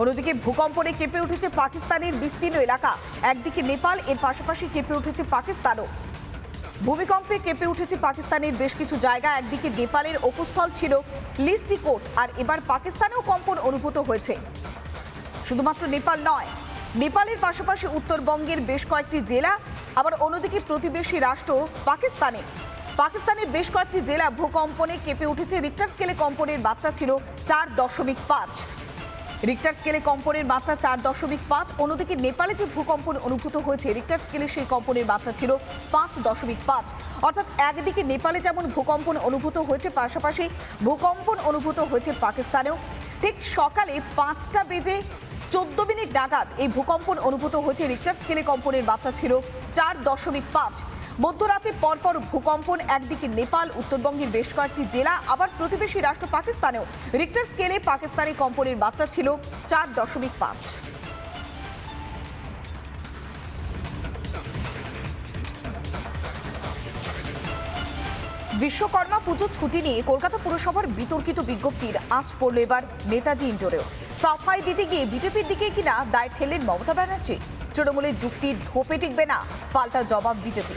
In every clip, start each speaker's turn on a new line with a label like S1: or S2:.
S1: অন্যদিকে ভূকম্পনে কেঁপে উঠেছে পাকিস্তানের বিস্তীর্ণ এলাকা। একদিকে নেপাল, এর পাশাপাশি কেঁপে উঠেছে পাকিস্তানও। ভূমিকম্পে কেঁপে উঠেছে পাকিস্তানের বেশ কিছু জায়গা। একদিকে নেপালের অকুস্থল ছিল লিস্টিকোট আর এবার পাকিস্তানেও কম্পন অনুভূত হয়েছে। শুধুমাত্র নেপাল নয়, নেপালের পাশাপাশি উত্তরবঙ্গের বেশ কয়েকটি জেলা, আবার অন্যদিকে প্রতিবেশী রাষ্ট্র পাকিস্তানে। পাকিস্তানের বেশ কয়েকটি জেলা ভূকম্পনে কেঁপে উঠেছে রিক্টার স্কেলে কম্পনের মাত্রা ছিল চার দশমিক পাঁচ। রিক্টার স্কেলে কম্পনের মাত্রা চার দশমিক পাঁচ, অন্যদিকে নেপালে যে ভূকম্পন অনুভূত হয়েছে রিক্টার স্কেলে সেই কম্পনের মাত্রা ছিল পাঁচ দশমিক পাঁচ। অর্থাৎ একদিকে নেপালে যেমন ভূকম্পন অনুভূত হয়েছে, পাশাপাশি ভূকম্পন অনুভূত হয়েছে পাকিস্তানেও। ঠিক সকালে পাঁচটা বেজে চোদ্দ মিনিট নাগাদ এই ভূকম্পন অনুভূত হয়েছে রিক্টার স্কেলে কম্পনের মাত্রা ছিল চার দশমিক পাঁচ। মধ্যরাতে পরপর ভূকম্পন, একদিকে নেপাল, উত্তরবঙ্গের বেশ কয়েকটি জেলা, আবার প্রতিবেশী রাষ্ট্র পাকিস্তানেও। রিক্টার স্কেলে পাকিস্তানি কম্পনের মাত্রা ছিল চার দশমিক পাঁচ। বিশ্বকর্মা পুজো ছুটি নিয়ে কলকাতা পুরসভার বিতর্কিত বিজ্ঞপ্তির আজ পড়ল এবার নেতাজি ইন্ডোরেও। সাফাই দিতে গিয়ে বিজেপির দিকে কিনা দায় ঠেললেন মমতা ব্যানার্জি। তৃণমূলের যুক্তির ধোপে টিকবে না, পাল্টা জবাব বিজেপি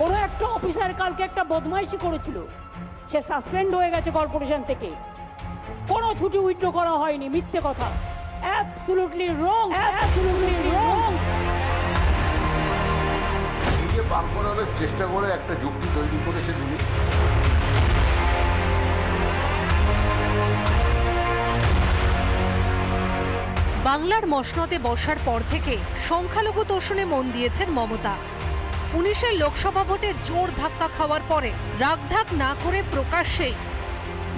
S2: কোনো একটা অফিসার কালকে একটা বদমাইশি করেছিল। সে সাসপেন্ড হয়ে গেছে কর্পোরেশন থেকে। কোনো ছুটি উইথড্র করা হয়নি মিথ্যে কথা। অ্যাবসলুটলি রং অ্যাবসলুটলি রং
S3: নিজে বার করানোর চেষ্টা করে একটা যুক্তি তৈরি করেছে তিনি
S4: বাংলার মসনদে বসার পর থেকে সংখ্যালঘু তোষণে মন দিয়েছেন মমতা। উনিশের লোকসভা ভোটে জোর ধাক্কা খাওয়ার পরে রাগঢাক না করে প্রকাশ্যেই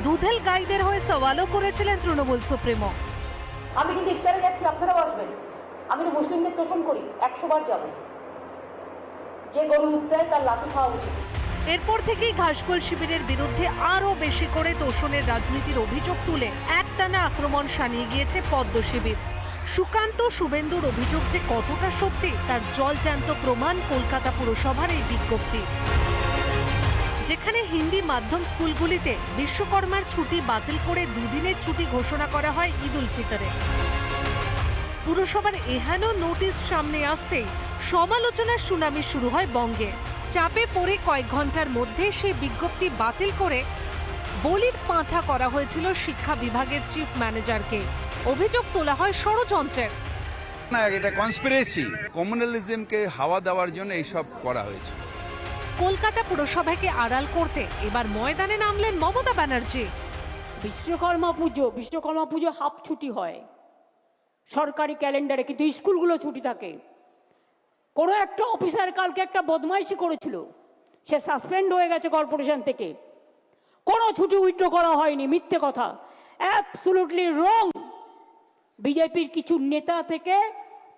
S4: দুধেল গাইদের হয়ে সওয়ালও করেছিলেন তৃণমূল সুপ্রিমো।
S2: আমি কিন্তু ইফতারে যাচ্ছি আপনারাও আসবেন। আমি তো মুসলিমদের তোষণ করি একশো বার যাব। যে গরু ইফতারে তার লাঠি খাওয়া উচিত।
S4: এরপর থেকেই ঘাসগোল শিবিরের বিরুদ্ধে আরও বেশি করে তোষণের রাজনীতির অভিযোগ তুলে একটানা আক্রমণ সানিয়ে গিয়েছে পদ্ম শিবির। সুকান্ত শুভেন্দুর অভিযোগ যে কতটা সত্যি তার জলজ্যান্ত প্রমাণ কলকাতা পুরসভার এই বিজ্ঞপ্তি। যেখানে হিন্দি মাধ্যম স্কুলগুলিতে বিশ্বকর্মার ছুটি বাতিল করে দুদিনের ছুটি ঘোষণা করা হয় ঈদ উল ফিতরে। পুরসভার এহেন নোটিশ সামনে আসতেই সমালোচনার সুনামি শুরু হয় বঙ্গে। চাপে পড়ে কয়েক ঘণ্টার মধ্যে সেই বিজ্ঞপ্তি বাতিল করে বলির পাঁঠা করা হয়েছিল শিক্ষা বিভাগের চিফ ম্যানেজারকে অভিযোগ তোলা হয় ষড়যন্ত্রের।
S5: না এটা কনস্পিরেসি কমিউনালিজমকে হাওয়া দেওয়ার জন্য এইসব করা হয়েছে।
S4: কলকাতা পুরসভাকে আড়াল করতে এবার ময়দানে নামলেন মমতা ব্যানার্জি।
S2: বিশ্বকর্মা পুজো বিশ্বকর্মা পুজো হাফ ছুটি হয়। সরকারি ক্যালেন্ডারে কিন্তু স্কুলগুলো ছুটি থাকে। কোনো একটা অফিসার কালকে একটা বদমাইশি করেছিল। সে সাসপেন্ড হয়ে গেছে কর্পোরেশন থেকে। কোনো ছুটি উইথড্র করা হয়নি, মিথ্যে কথা। অ্যাবসলুটলি রং বিজেপির কিছু নেতা থেকে,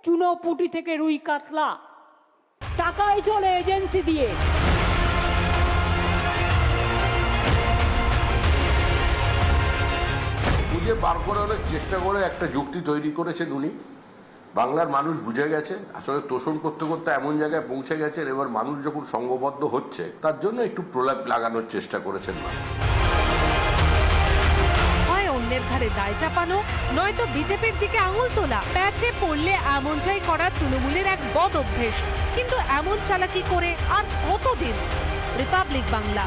S2: চুনোপুটি থেকে রুই কাতলা। টাকাই চলে এজেন্সি দিয়ে।
S3: নিজে বার করানোর চেষ্টা করে একটা যুক্তি তৈরি করেছেন উনি। বাংলার মানুষ বুঝে গেছে, আসলে তোষণ করতে করতে এমন জায়গায় পৌঁছে গেছেন, এবার মানুষ যখন সঙ্গবদ্ধ হচ্ছে, তার জন্য একটু প্রলাপ লাগানোর চেষ্টা করেছেন না
S4: অন্যের ঘাড়ে দায় চাপানো, নয়তো বিজেপির দিকে আঙুল তোলা। প্যাচে পড়লে এমনটাই করা তৃণমূলের এক বদ অভ্যেস। কিন্তু এমন চালাকি করে আর কতদিন? রিপাবলিক বাংলা।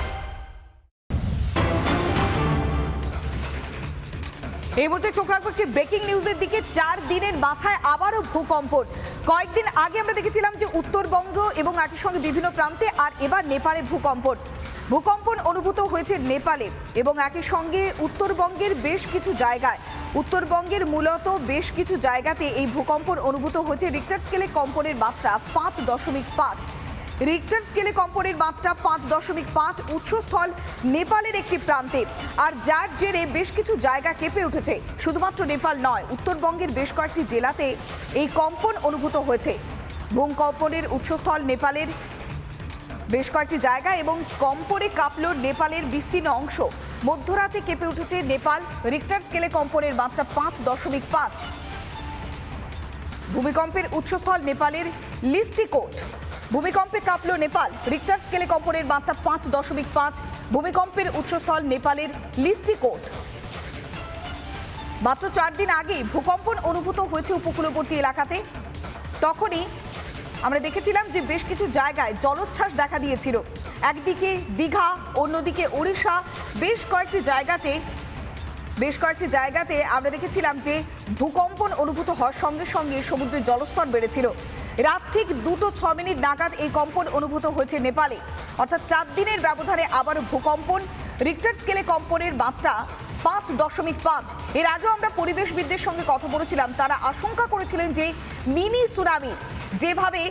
S1: এই মুহূর্তে চোখ রাখব একটি ব্রেকিং নিউজের দিকে। চার দিনের মাথায় আবারও ভূকম্পন। কয়েকদিন আগে আমরা দেখেছিলাম যে উত্তরবঙ্গ এবং একই সঙ্গে বিভিন্ন প্রান্তে আর এবার নেপালে ভূকম্পন। ভূকম্পন অনুভূত হয়েছে নেপালে এবং একই সঙ্গে উত্তরবঙ্গের বেশ কিছু জায়গায়। উত্তরবঙ্গের মূলত বেশ কিছু জায়গাতে এই ভূকম্পন অনুভূত হয়েছে। রিক্টার স্কেলে কম্পনের মাত্রা পাঁচ দশমিক পাঁচ। রিক্টার স্কেলে কম্পনের মাত্রা পাঁচ দশমিক পাঁচ উৎসস্থল নেপালের একটি প্রান্তে। আর যার জেরে বেশ কিছু জায়গা কেঁপে উঠেছে। শুধুমাত্র নেপাল নয়, উত্তরবঙ্গের বেশ কয়েকটি জেলাতে এই কম্পন অনুভূত হয়েছে। ভূমিকম্পনের উৎসস্থল নেপালের বেশ কয়েকটি জায়গা এবং কম্পনে কাঁপল নেপালের বিস্তীর্ণ অংশ। মধ্যরাতে কেঁপে উঠেছে নেপাল। রিক্টার স্কেলে কম্পনের মাত্রা পাঁচ দশমিক পাঁচ। ভূমিকম্পের উৎসস্থল নেপালের লিস্টিকোট। ভূমিকম্পে কাঁপল নেপাল। রিক্টার স্কেলে কম্পনের মাত্রা পাঁচ দশমিক পাঁচ। ভূমিকম্পের উৎসস্থল নেপালের লিস্টিকোট মাত্র চার দিন আগে ভূকম্পন অনুভূত হয়েছে উপকূলবর্তী এলাকাতে। তখনই আমরা দেখেছিলাম যে বেশ কিছু জায়গায় জলোচ্ছ্বাস দেখা দিয়েছিল। একদিকে দীঘা, অন্যদিকে ওড়িশা। বেশ কয়েকটি জায়গাতে, বেশ কয়েকটি জায়গাতে আমরা দেখেছিলাম যে ভূকম্পন অনুভূত হওয়ার সঙ্গে সঙ্গে সমুদ্রের জলস্তর বেড়েছিল। রাত ঠিক দুটো ছ মিনিট নাগাদ এই কম্পন অনুভূত হয়েছে নেপালে। অর্থাৎ চার দিনের ব্যবধানে আবার ভূকম্পন। রিক্টার স্কেলে কম্পনের মাত্রা পাঁচ দশমিক পাঁচ। এর আগেও আমরা পরিবেশবিদদের সঙ্গে কথা বলেছিলাম, তারা আশঙ্কা করেছিলেন যে মিনি সুনামি যেভাবে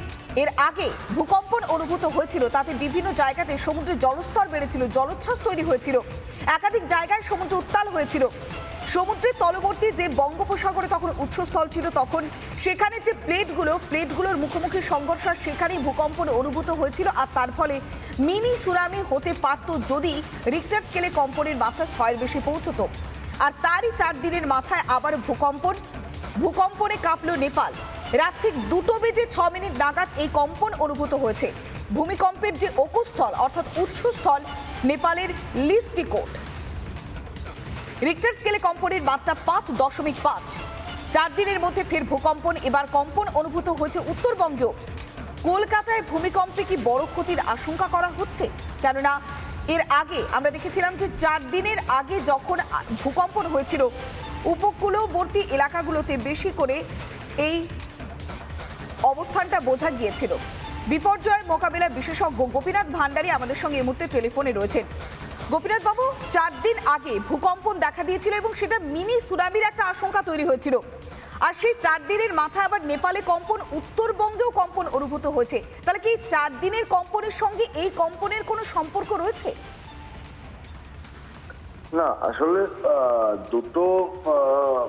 S1: এর আগে ভূকম্পন অনুভূত হয়েছিল, তাতে বিভিন্ন জায়গাতে সমুদ্রের জলস্তর বেড়েছিল, জলোচ্ছ্বাস তৈরি হয়েছিল, একাধিক জায়গায় সমুদ্র উত্তাল হয়েছিল। সমুদ্রের তলবর্তী যে বঙ্গোপসাগরে তখন উৎসস্থল ছিল, তখন সেখানে যে প্লেটগুলো, প্লেটগুলোর মুখোমুখি সংঘর্ষ সেখানেই ভূকম্পন অনুভূত হয়েছিল আর তার ফলে মিনি সুনামি হতে পারত যদি রিক্টার স্কেলে কম্পনের মাত্রা ছয়ের বেশি পৌঁছতো। আর তারই চার দিনের মাথায় আবার ভূকম্পন। ভূকম্পনে কাঁপল নেপাল। রাত ঠিক দুটো বেজে ছ মিনিট নাগাদ এই কম্পন অনুভূত হয়েছে। ভূমিকম্পের যে অকুস্থল, অর্থাৎ উৎসস্থল, নেপালের লিস্টিকোট। রিক্টার স্কেলে কম্পনের মাত্রা পাঁচ দশমিক পাঁচ। চার দিনের মধ্যে ফের ভূকম্পন, এবার কম্পন অনুভূত হয়েছে উত্তরবঙ্গেও কলকাতায় ভূমিকম্পে কি বড় ক্ষতির আশঙ্কা করা হচ্ছে? কেননা, এর আগে আমরা দেখেছিলাম যে চার দিনের আগে যখন ভূকম্পন হয়েছিল, উপকূলবর্তী এলাকাগুলোতে বেশি করে এই অবস্থানটা বোঝা গিয়েছিল। বিপর্যয় মোকাবিলা বিশেষজ্ঞ গোপীনাথ ভান্ডারী আমাদের সঙ্গে এই মুহূর্তে টেলিফোনে রয়েছেন। গোপীনাথ বাবু, চার দিন আগে ভূকম্পন দেখা দিয়েছিল এবং সেটা মিনি সুনামির একটা আশঙ্কা তৈরি হয়েছিল। আর সেই চার দিনের মাথায় আবার নেপালে কম্পন, উত্তরবঙ্গেও কম্পন অনুভূত হয়েছে। তাহলে কি চার দিনের কম্পনের সঙ্গে এই কম্পনের কোনো সম্পর্ক রয়েছে?
S6: না, আসলে দুটো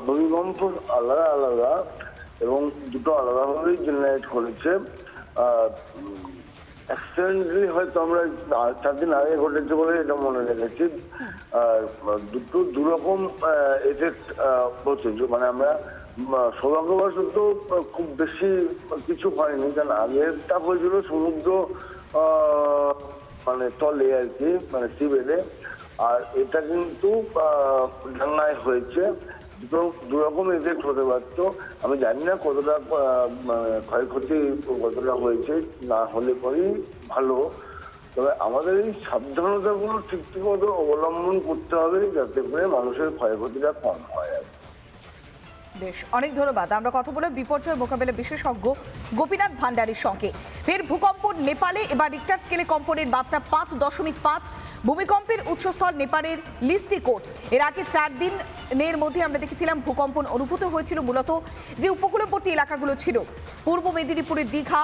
S6: ভূমিকম্প আলাদা আলাদা এবং দুটো আলাদাভাবেই জেনারেট করেছে। অ্যাক্সিডেন্টালি হয়তো আমরা চার দিন আগে ঘটেছে বলে এটা মনে রেখেছি দুটো দুরকম এফেক্ট হচ্ছে মানে আমরা সৌভাগ্যবশত খুব বেশি কিছু হয়নি, কারণ আগেরটা হয়েছিল সমুদ্র মানে তলে আর কি মানে সিবেলে আর এটা কিন্তু ডাঙ্গায় হয়েছে। দুটো এফেক্ট হতে পারতো আমি জানি না কতটা মানে ক্ষয়ক্ষতি কতটা হয়েছে, না হলে পরেই ভালো। তবে আমাদের এই সাবধানতাগুলো ঠিক ঠিক মতো অবলম্বন করতে হবে যাতে করে মানুষের ক্ষয়ক্ষতিটা কম হয়।
S1: বেশ, অনেক ধন্যবাদ। আমরা কথা বলে বিপর্যয় মোকাবেলা বিশেষজ্ঞ গোপীনাথ ভান্ডারীর সঙ্গে। ফের ভূকম্প নেপালে, এবার রিক্টার স্কেলে কম্পনের মাত্রা পাঁচ দশমিক পাঁচ। ভূমিকম্পের উৎসস্থল নেপালের লিস্টিকোট। এর আগে চার দিনের মধ্যে আমরা দেখেছিলাম ভূকম্পন অনুভূত হয়েছিল মূলত যে উপকূলবর্তী এলাকাগুলো ছিল। পূর্ব মেদিনীপুরের দীঘা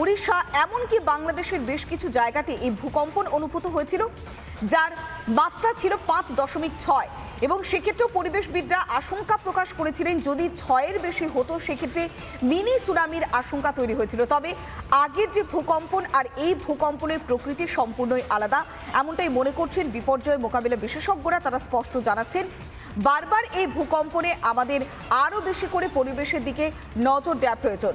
S1: উড়িষ্যা এমনকি বাংলাদেশের বেশ কিছু জায়গাতে এই ভূকম্পন অনুভূত হয়েছিল। যার মাত্রা ছিল পাঁচ দশমিক ছয়। এবং সেক্ষেত্রেও পরিবেশবিদরা আশঙ্কা প্রকাশ করেছিলেন যদি ছয়ের বেশি হতো, সেক্ষেত্রে মিনি সুনামির আশঙ্কা তৈরি হয়েছিল। তবে আগের যে ভূকম্পন আর এই ভূকম্পনের প্রকৃতি সম্পূর্ণই আলাদা, এমনটাই মনে করছেন বিপর্যয় মোকাবিলা বিশেষজ্ঞরা। তারা স্পষ্ট জানাচ্ছেন, বারবার এই ভূকম্পনে আমাদের আরও বেশি করে পরিবেশের দিকে নজর দেওয়া প্রয়োজন।